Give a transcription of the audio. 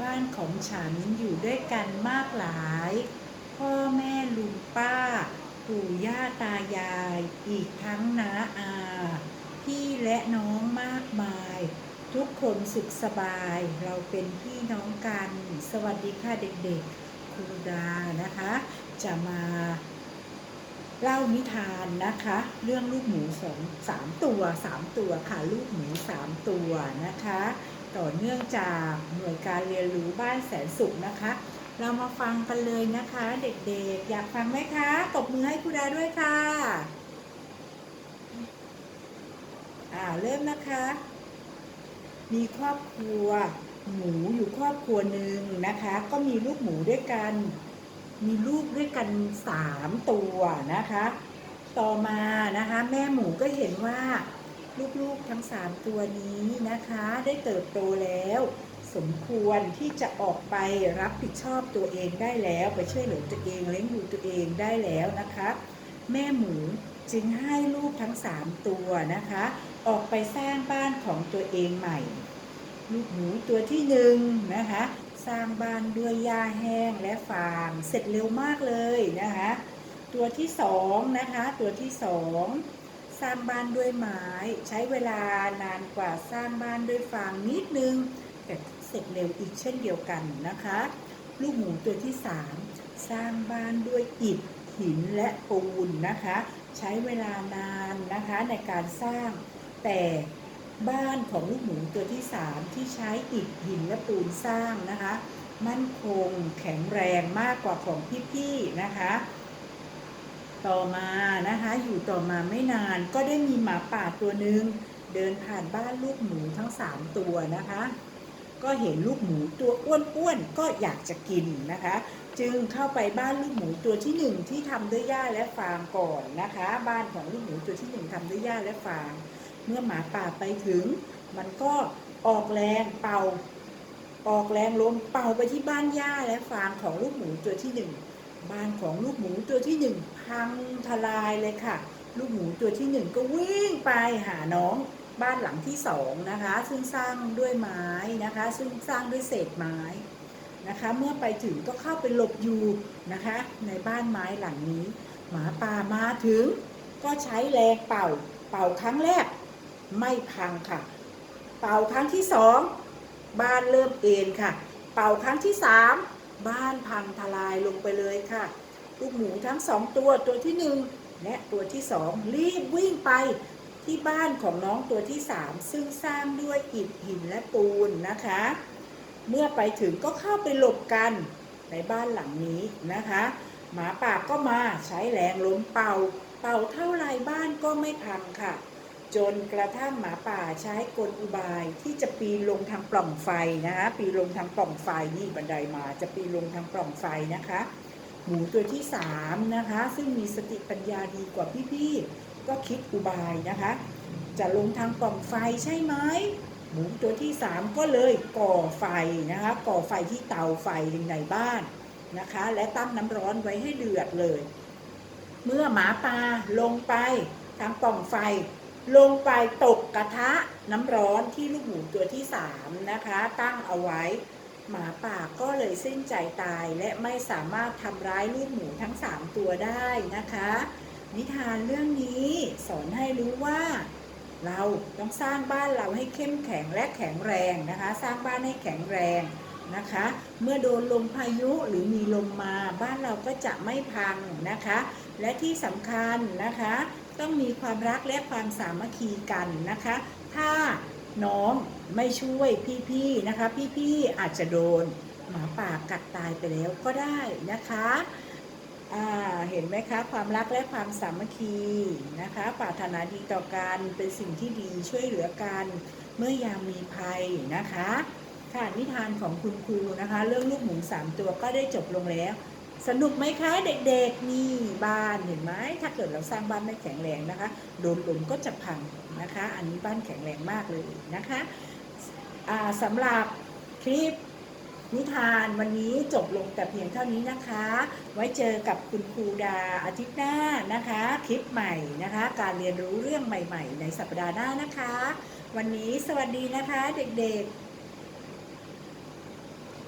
บ้านของฉันอยู่ด้วยกันมากหลาย พ่อแม่ลุงป้า ปู่ย่าตายาย อีกทั้งน้าอา พี่และน้องมากมาย ทุกคนสุขสบาย เราเป็นพี่น้องกัน สวัสดีค่ะเด็กๆ ครูดานะคะ จะมาเล่านิทานนะคะ เรื่องลูกหมูสองสามตัวสามตัวค่ะ ลูกหมูสามตัวนะคะ ต่อเนื่องจากหน่วยการเรียนรู้บ้านแสนสุขนะคะ เรามาฟังกันเลยนะคะ เด็กๆ อยากฟังไหมคะตบมือให้ครูดาด้วยค่ะอ่าเริ่มนะคะ มีครอบครัว หมูอยู่ครอบครัวหนึ่งนะคะ ก็มีลูกหมูด้วยกัน มีลูกด้วยกันสามตัวนะคะ ต่อมานะคะ แม่หมูก็เห็นว่า ลูกๆทั้งสามตัวนี้นะคะ ได้เติบโตแล้ว สมควรที่จะออกไปรับผิดชอบตัวเองได้แล้ว ไปช่วยเหลือตัวเองเลี้ยงดูตัวเองได้แล้วนะคะ แม่หมูจึงให้ลูกทั้งสามตัวนะคะ ออกไปสร้างบ้านของตัวเองใหม่ ลูกหมูตัวที่หนึ่งนะคะ สร้างบ้านด้วยหญ้าแห้งและฟางเสร็จเร็วมากเลยนะคะ ตัวที่สองนะคะ ตัวที่สอง สร้างบ้านด้วยไม้ ใช้เวลานานกว่าสร้างบ้านด้วยฟางนิดนึง แต่เสร็จเร็วอีกเช่นเดียวกันนะคะ ลูกหมูตัวที่สามสร้างบ้านด้วยอิฐหินและปูนนะคะ ใช้เวลานานนะคะในการสร้างแต่บ้านของลูกหมูตัวที่สามที่ใช้อิฐหินและปูนสร้างนะคะ มั่นคงแข็งแรงมากกว่าของพี่ๆนะคะ ต่อมานะคะ อยู่ต่อมาไม่นานก็ได้มีหมาป่าตัวหนึ่งเดินผ่านบ้านลูกหมูทั้งสามตัวนะคะ ก็เห็นลูกหมูตัวอ้วนๆก็อยากจะกินนะคะ จึงเข้าไปบ้านลูกหมูตัวที่หนึ่งที่ทำด้วยหญ้าและฟางก่อนนะคะ บ้านของลูกหมูตัวที่หนึ่งทำด้วยหญ้าและฟาง เมื่อหมาป่าไปถึง มันก็ออกแรงเป่า ออกแรงลมเป่าไปที่บ้านหญ้าและฟางของลูกหมูตัวที่หนึ่ง บ้านของลูกหมูตัวที่หนึ่งพังทลายเลยค่ะ ลูกหมูตัวที่หนึ่งก็วิ่งไปหาน้องบ้านหลังที่สองนะคะ ซึ่งสร้างด้วยไม้นะคะ ซึ่งสร้างด้วยเศษไม้นะคะ เมื่อไปถึงก็เข้าไปหลบอยู่นะคะ ในบ้านไม้หลังนี้ หมาป่ามาถึง ก็ใช้แรงเป่า เป่าครั้งแรก ไม่พังค่ะ เป่าครั้งที่สองบ้านเริ่มเอ็นค่ะ เป่าครั้งที่สาม บ้านพังทลายลงไปเลยค่ะลูกหมูทั้งสองตัวตัวที่หนึ่งและตัวที่สองรีบวิ่งไปที่บ้านของน้องตัวที่สามซึ่งสร้างด้วยอิฐหินและปูนนะคะ เมื่อไปถึงก็เข้าไปหลบกันในบ้านหลังนี้นะคะ หมาป่าก็มาใช้แรงล้มเป่า เป่าเท่าไรบ้านก็ไม่พังค่ะ จนกระทั่งหมาป่าใช้กลอุบายที่จะปีนลงทางปล่องไฟนะคะปีนลงทางปล่องไฟนี่บันไดมาจะปีนลงทางปล่องไฟนะคะ หมูตัวที่สามนะคะซึ่งมีสติปัญญาดีกว่าพี่ๆก็คิดอุบายนะคะ จะลงทางปล่องไฟใช่ไหมหมูตัวที่สามก็เลยก่อไฟนะคะก่อไฟที่เตาไฟในบ้านนะคะ และตั้งน้ำร้อนไว้ให้เดือดเลย เมื่อหมาป่าลงไปทางปล่องไฟ ลงไปตกกระทะน้ำร้อนที่ลูกหมูตัวที่สามนะคะ ตั้งเอาไว้ หมาป่าก็เลยสิ้นใจตายและไม่สามารถทำร้ายลูกหมูทั้งสามตัวได้นะคะ นิทานเรื่องนี้สอนให้รู้ว่า เราต้องสร้างบ้านเราให้เข้มแข็งและแข็งแรงนะคะ สร้างบ้านให้แข็งแรงนะคะ เมื่อโดนลมพายุหรือมีลมมาบ้านเราก็จะไม่พังนะคะ และที่สำคัญนะคะ ต้องมีความรักและความสามัคคีกันนะคะ ถ้าน้องไม่ช่วยพี่ๆนะคะ พี่ๆอาจจะโดนหมาป่ากัดตายไปแล้วก็ได้นะคะเห็นไหมคะ ความรักและความสามัคคีนะคะปรารถนาดีต่อกันเป็นสิ่งที่ดีช่วยเหลือกันเมื่อยามมีภัยนะคะค่ะนิทานของคุณครูนะคะ เรื่องลูกหมูสามตัวก็ได้จบลงแล้ว สนุกไหมคะเด็กๆนี่บ้านเห็นไหมถ้าเกิดเราสร้างบ้านไม่แข็งแรงนะคะ โดนลมก็จะพังนะคะ อันนี้บ้านแข็งแรงมากเลยนะคะสำหรับคลิปนิทานวันนี้จบลงแต่เพียงเท่านี้นะคะ ไว้เจอกับคุณครูดาอาทิตย์หน้านะคะ คลิปใหม่นะคะ การเรียนรู้เรื่องใหม่ ๆ ในสัปดาห์หน้านะคะ วันนี้สวัสดีนะคะเด็กๆ